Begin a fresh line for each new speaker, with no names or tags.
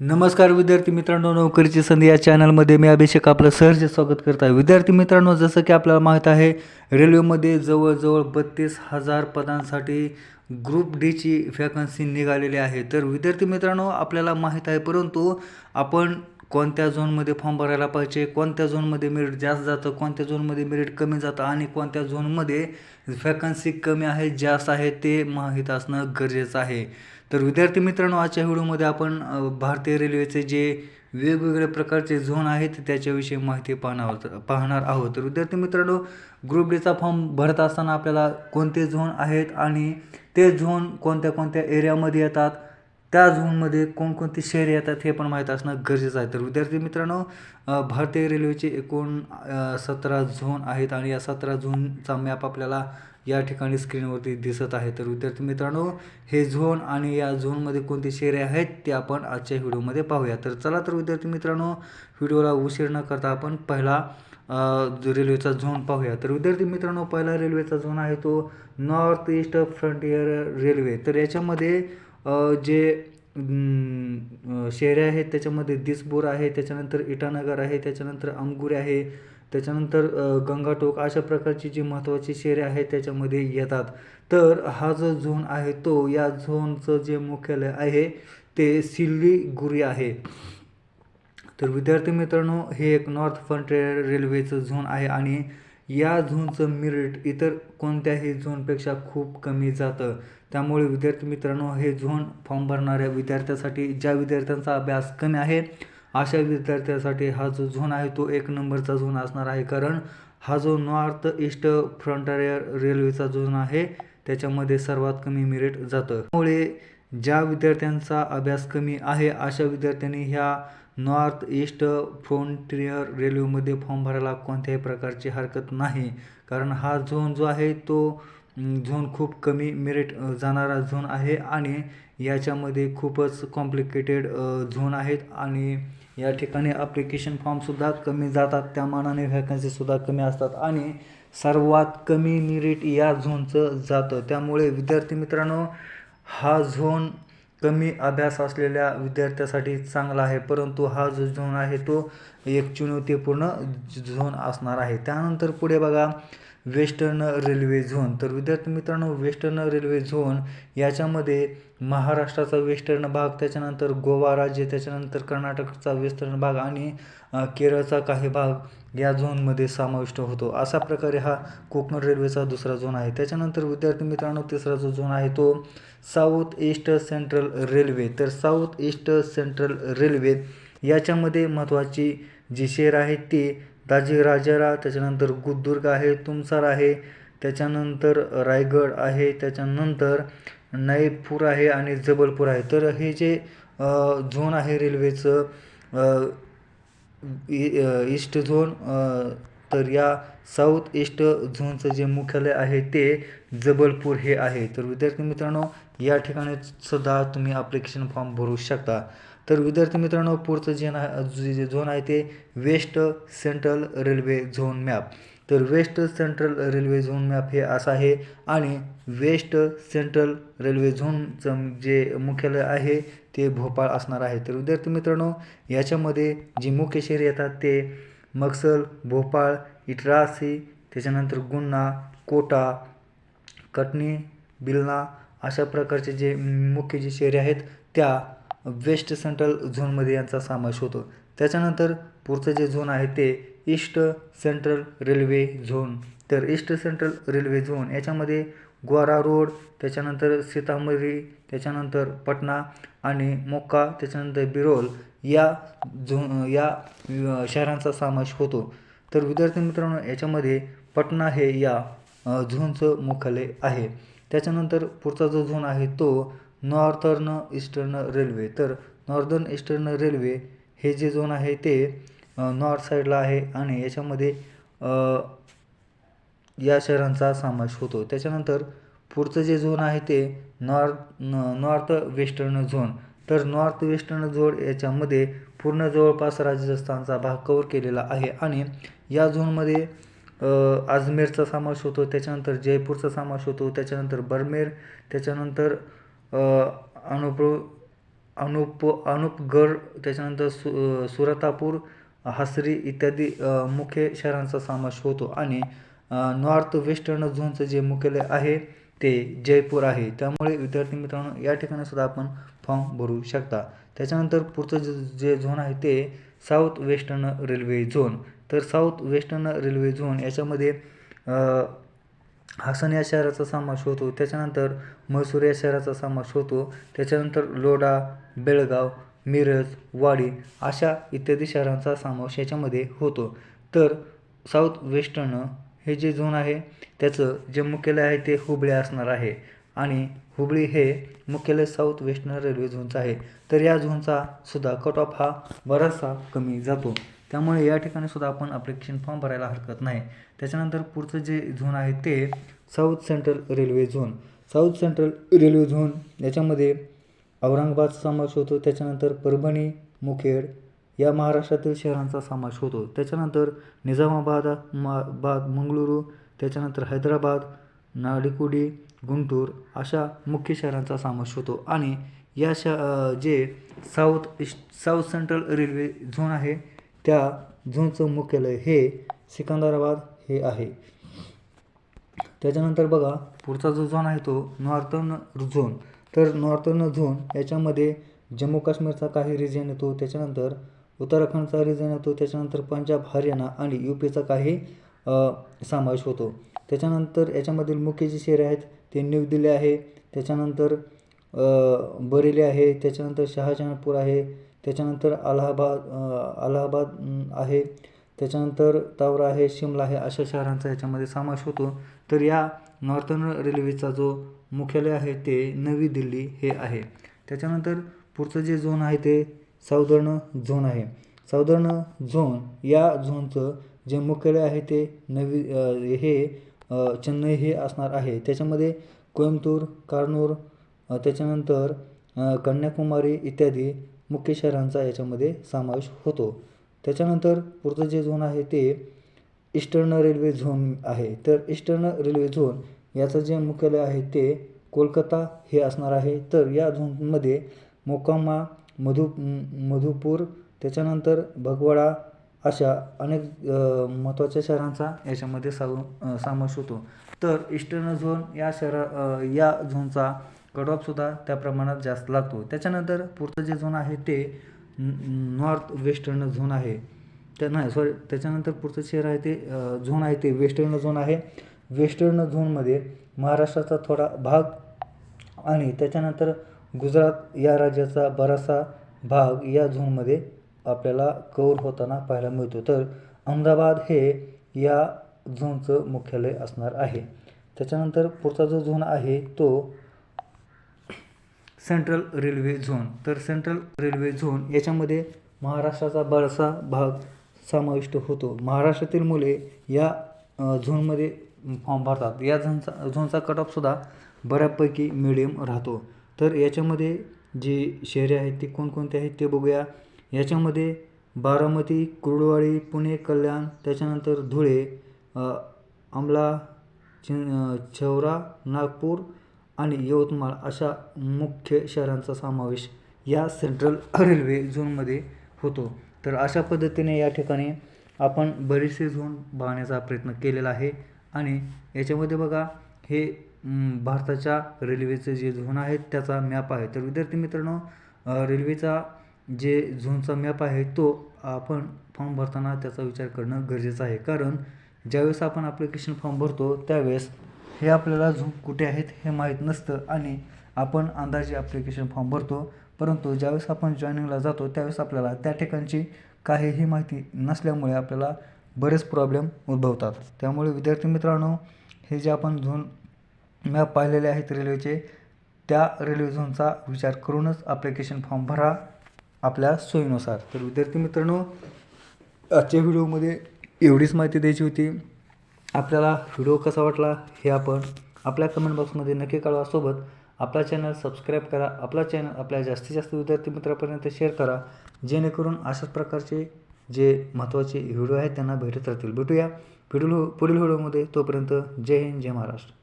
नमस्कार विद्यार्थी मित्रांनो नोकरीची संधी या चॅनलमध्ये मी अभिषेक आपलं सहर्ष स्वागत करत आहे. विद्यार्थी मित्रांनो जसं की आपल्याला माहीत आहे रेल्वेमध्ये जवळजवळ बत्तीस हजार पदांसाठी ग्रुप डीची व्हॅकन्सी निघालेली आहे. तर विद्यार्थी मित्रांनो आपल्याला माहीत आहे परंतु आपण कोणत्या झोनमध्ये फॉर्म भरायला पाहिजे कोणत्या झोनमध्ये मेरिट जास्त जातं कोणत्या झोनमध्ये मेरिट कमी जातं आणि कोणत्या झोनमध्ये व्हॅकन्सी कमी आहे जास्त आहे ते माहीत असणं गरजेचं आहे. तर विद्यार्थी मित्रांनो आजच्या व्हिडिओमध्ये आपण भारतीय रेल्वेचे जे वेगवेगळ्या प्रकारचे झोन आहेत त्याच्याविषयी माहिती पाहणार पाहणार आहोत. तर विद्यार्थी मित्रांनो ग्रुप डीचा फॉर्म भरत असताना आपल्याला कोणते झोन आहेत आणि ते झोन कोणत्या कोणत्या एरियामध्ये येतात त्या झोनमध्ये कोणकोणती शहरे येतात हे पण माहीत असणं गरजेचं आहे. तर विद्यार्थी मित्रांनो भारतीय रेल्वेचे एकूण सतरा झोन आहेत आणि या सतरा झोनचा मॅप आपल्याला या ठिकाणी स्क्रीनवरती दिसत आहे. तर विद्यार्थी मित्रांनो हे झोन आणि या झोनमध्ये कोणते शहरे आहेत ते आपण आजच्या व्हिडिओमध्ये पाहूया. तर चला तर विद्यार्थी मित्रांनो व्हिडिओला उशीर न करता आपण पहिला जो रेल्वेचा झोन पाहूया. तर विद्यार्थी मित्रांनो पहिला रेल्वेचा झोन आहे तो नॉर्थ ईस्ट फ्रंटियर रेल्वे तर याच्यामध्ये जे शहरे आहेत त्याच्यामध्ये दिसपूर आहे त्याच्यानंतर इटानगर आहे त्याच्यानंतर अंगुरे आहे त्याच्यानंतर गंगाटोक अशा प्रकारची जी महत्त्वाची शहरे आहेत त्याच्यामध्ये येतात. तर हा जो झोन आहे तो या झोनचं जे मुख्यालय आहे ते सिल्लीगुरी आहे. तर विद्यार्थी मित्रांनो हे एक नॉर्थ फ्रंटियर रेल्वेचं झोन आहे आणि या झोनचं मिरिट इतर कोणत्याही झोनपेक्षा खूप कमी जातं. त्यामुळे विद्यार्थी मित्रांनो हे झोन फॉर्म भरणाऱ्या विद्यार्थ्यासाठी ज्या विद्यार्थ्यांचा अभ्यास कमी आहे अशा विद्यार्थ्यांसाठी हा जो झोन आहे तो एक नंबरचा झोन असणार आहे. कारण हा जो नॉर्थ ईस्ट फ्रंटियर रेल्वेचा झोन आहे त्याच्यामध्ये सर्वात कमी मेरिट जातं. त्यामुळे ज्या विद्यार्थ्यांचा अभ्यास कमी आहे अशा विद्यार्थ्यांनी ह्या नॉर्थ ईस्ट फ्रंटियर रेल्वेमध्ये फॉर्म भरायला कोणत्याही प्रकारची हरकत नाही. कारण हा झोन जो आहे तो झोन खूप कमी मिरेट जाणारा झोन आहे आणि याच्यामध्ये खूपच कॉम्प्लिकेटेड झोन आहेत आणि या ठिकाणी ॲप्लिकेशन फॉर्मसुद्धा कमी जातात त्या मानाने व्हॅकन्सीसुद्धा कमी असतात आणि सर्वात कमी मेरिट या झोनचं जातं. त्यामुळे विद्यार्थी मित्रांनो हा झोन कमी अभ्यास असलेल्या विद्यार्थ्यासाठी चांगला आहे परंतु हा जो झोन आहे तो एक चुनौतीपूर्ण झोन असणार आहे. त्यानंतर पुढे बघा वेस्टर्न रेल्वे झोन. तर विद्यार्थी मित्रांनो वेस्टर्न रेल्वे झोन याच्यामध्ये महाराष्ट्राचा वेस्टर्न भाग त्याच्यानंतर गोवा राज्य त्याच्यानंतर कर्नाटकचा वेस्टर्न भाग आणि केरळचा काही भाग या झोनमध्ये समाविष्ट होतो. अशा प्रकारे हा कोकण रेल्वेचा दुसरा झोन आहे. त्याच्यानंतर विद्यार्थी मित्रांनो तिसरा जो झोन आहे तो साऊथ ईस्ट सेंट्रल रेल्वे. तर साऊथ ईस्ट सेंट्रल रेल्वे याच्यामध्ये महत्त्वाची जी शहर आहेत ती दाजीराजारा त्याच्यानंतर गुदुर्ग आहे तुमसार आहे त्याच्यानंतर रायगड आहे त्याच्यानंतर नईपूर आहे आणि जबलपूर आहे. तर हे जे झोन आहे रेल्वेचं इ- ईस्ट झोन तर या साऊथ ईस्ट झोनचं जे मुख्यालय आहे ते जबलपूर हे आहे. तर विद्यार्थी मित्रांनो या ठिकाणी सुद्धा तुम्ही ॲप्लिकेशन फॉर्म भरू शकता. तर विद्यार्थी मित्रांनो पुढचं जे ना जे झोन आहे ते west central railway zone map तर west central railway zone map हे असं आहे आणि वेस्ट सेंट्रल रेल्वे झोनचं जे मुख्यालय आहे ते भोपाळ असणार आहे. तर विद्यार्थी मित्रांनो याच्यामध्ये जी मुख्य शहरे येतात ते मक्सल भोपाळ इटरासी त्याच्यानंतर गुन्हा कोटा कटनी बिलना अशा प्रकारचे जे मुख्य जे शहरे आहेत त्या वेस्ट सेंट्रल झोनमध्ये यांचा समावेश होतो. त्याच्यानंतर पुढचं जे झोन आहे ते ईस्ट सेंट्रल रेल्वे झोन. तर ईस्ट सेंट्रल रेल्वे झोन याच्यामध्ये ग्वारा रोड त्याच्यानंतर सीतामढी त्याच्यानंतर पटना आणि मोक्का त्याच्यानंतर बिरोल या झो या शहरांचा समावेश होतो. तर विद्यार्थी मित्रांनो याच्यामध्ये पटना हे या झोनचं मुख्यालय आहे. त्याच्यानंतर पुढचा जो झोन आहे तो नॉर्थर्न ईस्टर्न रेल्वे. तर नॉर्दर्न ईस्टर्न रेल्वे हे जे झोन आहे ते नॉर्थ साईडला आहे आणि याच्यामध्ये या शहरांचा समावेश होतो. त्याच्यानंतर पुढचं जे झोन आहे ते नॉर्थ नॉर्थ वेस्टर्न झोन. तर नॉर्थ वेस्टर्न झोन याच्यामध्ये पूर्ण जवळपास राजस्थानचा भाग कवर केलेला आहे आणि या झोनमध्ये अजमेरचा समावेश होतो. त्याच्यानंतर जयपूरचा समावेश होतो. त्याच्यानंतर बरमेर. त्याच्यानंतर अनुप अनुप्र अनुप अनुपगड त्याच्यानंतर सु सुरतापूर हसरी इत्यादी मुख्य शहरांचा समावेश होतो. आणि नॉर्थ वेस्टर्न झोनचं जे मुख्यालय आहे ते जयपूर आहे. त्यामुळे विद्यार्थी मित्रांनो या ठिकाणी सुद्धा आपण फॉर्म भरू शकता. त्याच्यानंतर पुढचं जे जे झोन आहे ते साऊथ वेस्टर्न रेल्वे झोन तर साऊथ वेस्टर्न रेल्वे झोन याच्यामध्ये हासन या शहराचा समावेश होतो. त्याच्यानंतर म्हैसूर या शहराचा समावेश होतो. त्याच्यानंतर लोढा बेळगाव मिरज वाडी अशा इत्यादी शहरांचा समावेश याच्यामध्ये होतो. तर साऊथ वेस्टर्न हे जे झोन आहे त्याचं जे मुख्यालय आहे ते हुबळी असणार आहे. आणि हुबळी हे मुख्यालय साऊथ वेस्टर्न रेल्वे झोनचं आहे. तर या झोनचा सुद्धा कट ऑफ हा बराचसा कमी जातो. त्यामुळे या ठिकाणी सुद्धा आपण अप्लिकेशन फॉर्म भरायला हरकत नाही. त्याच्यानंतर पुढचं जे झोन आहे ते south central railway zone south central railway zone याच्यामध्ये औरंगाबादचा समावेश होतो. त्याच्यानंतर परभणी मुखेड या महाराष्ट्रातील शहरांचा समावेश होतो. त्याच्यानंतर निजामाबाद मा बाद मंगळुरू त्याच्यानंतर हैदराबाद नाडिकुडी गुंटूर अशा मुख्य शहरांचा समावेश होतो. आणि या श जे south east south central railway zone आहे त्या झोनचं मुख्यालय हे सिकंदराबाद हे आहे. त्याच्यानंतर बघा पुढचा जो झोन आहे तो नॉर्थर्न झोन तर नॉर्थर्न झोन याच्यामध्ये जम्मू काश्मीरचा काही रिजन येतो त्याच्यानंतर उत्तराखंडचा रिजन येतो त्याच्यानंतर पंजाब हरियाणा आणि यू पीचा काही समावेश होतो. त्याच्यानंतर याच्यामधील मुख्य जे शहरे आहेत ते न्यू दिल्ली आहे त्याच्यानंतर बरेली आहे त्याच्यानंतर शहाजहानपूर आहे त्याच्यानंतर अलाहाबाद अलाहाबाद आहे. त्याच्यानंतर तावरा आहे शिमला आहे अशा शहरांचा याच्यामध्ये समावेश होतो. तर या नॉर्थर्न रेल्वेचा जो मुख्यालय आहे ते नवी दिल्ली हे आहे. त्याच्यानंतर पुढचं जे झोन आहे ते साऊदर्न झोन आहे. साऊदर्न झोन या झोनचं जे मुख्यालय आहे ते नवी हे चेन्नई हे असणार आहे. त्याच्यामध्ये कोइंबतूर कारनूर त्याच्यानंतर कन्याकुमारी इत्यादी मुख्य शहरांचा याच्यामध्ये समावेश होतो. त्याच्यानंतर पुढचं जे झोन आहे ते ईस्टर्न रेल्वे झोन आहे. तर ईस्टर्न रेल्वे झोन याचं जे मुख्यालय आहे ते कोलकाता हे असणार आहे. तर या झोनमध्ये मोकामा मधु मधुपूर त्याच्यानंतर भगवाडा अशा अनेक महत्त्वाच्या शहरांचा याच्यामध्ये साव समावेश होतो. तर ईस्टर्न झोन या शहरा या झोनचा कडॉपसुद्धा त्या प्रमाणात जास्त लागतो. त्याच्यानंतर पुढचं जे झोन आहे ते नॉर्थ वेस्टर्न झोन आहे. त्या नाही सॉरी त्याच्यानंतर पुढचं शहर आहे ते झोन आहे ते वेस्टर्न झोन आहे. वेस्टर्न झोनमध्ये महाराष्ट्राचा थोडा भाग आणि त्याच्यानंतर गुजरात या राज्याचा बराचसा भाग या झोनमध्ये आपल्याला कवर होताना पाहायला मिळतो. तर अहमदाबाद हे या झोनचं मुख्यालय असणार आहे. त्याच्यानंतर पुढचा जो झोन आहे तो सेंट्रल रेल्वे झोन तर सेंट्रल रेल्वे झोन याच्यामध्ये महाराष्ट्राचा बराचसा भाग समाविष्ट होतो. महाराष्ट्रातील मुले या झोनमध्ये फॉर्म भरतात. या झोनचा झोनचा कट ऑफसुद्धा बऱ्यापैकी मिडियम राहतो. तर याच्यामध्ये जी शहरे आहेत ती कोणकोणती आहेत ते बघूया. याच्यामध्ये बारामती कुर्डुवाडी पुणे कल्याण त्याच्यानंतर धुळे अमला चिं छवरा नागपूर आणि यवतमाळ अशा मुख्य शहरांचा समावेश या सेंट्रल रेल्वे झोनमध्ये होतो. तर अशा पद्धतीने या ठिकाणी आपण बरेचसे झोन पाहण्याचा प्रयत्न केलेला आहे. आणि याच्यामध्ये बघा हे भारताच्या रेल्वेचे जे झोन आहेत त्याचा मॅप आहे. तर विद्यार्थी मित्रांनो रेल्वेचा जे झोनचा मॅप आहे तो आपण फॉर्म भरताना त्याचा विचार करणं गरजेचं आहे. कारण ज्यावेळेस आपण ॲप्लिकेशन फॉर्म भरतो त्यावेळेस हे आपल्याला झोप कुठे आहेत हे माहीत नसतं आणि आपण अंदाजे ॲप्लिकेशन फॉर्म भरतो. परंतु ज्यावेळेस आपण जॉईनिंगला जातो त्यावेळेस आपल्याला त्या ठिकाणची काहीही माहिती नसल्यामुळे आपल्याला बरेच प्रॉब्लेम उद्भवतात. त्यामुळे विद्यार्थी मित्रांनो हे जे आपण झोन मॅप पाहिलेले आहेत रेल्वेचे त्या रेल्वे झोनचा विचार करूनच ॲप्लिकेशन फॉर्म भरा आपल्या सोयीनुसार. तर विद्यार्थी मित्रांनो आजच्या व्हिडिओमध्ये एवढीच माहिती द्यायची होती. आपल्याला व्हिडिओ कसा वाटला हे आपण आपल्या कमेंट बॉक्समध्ये नक्की कळवा. सोबत आपला चॅनल सबस्क्राईब करा. आपला चॅनल आपल्या जास्तीत जास्त विद्यार्थी मित्रापर्यंत शेअर करा. जेणेकरून अशाच प्रकारचे जे महत्त्वाचे व्हिडिओ आहेत त्यांना भेटत राहतील. भेटूया पुढील पुढील व्हिडिओमध्ये. तोपर्यंत जय हिंद जय महाराष्ट्र.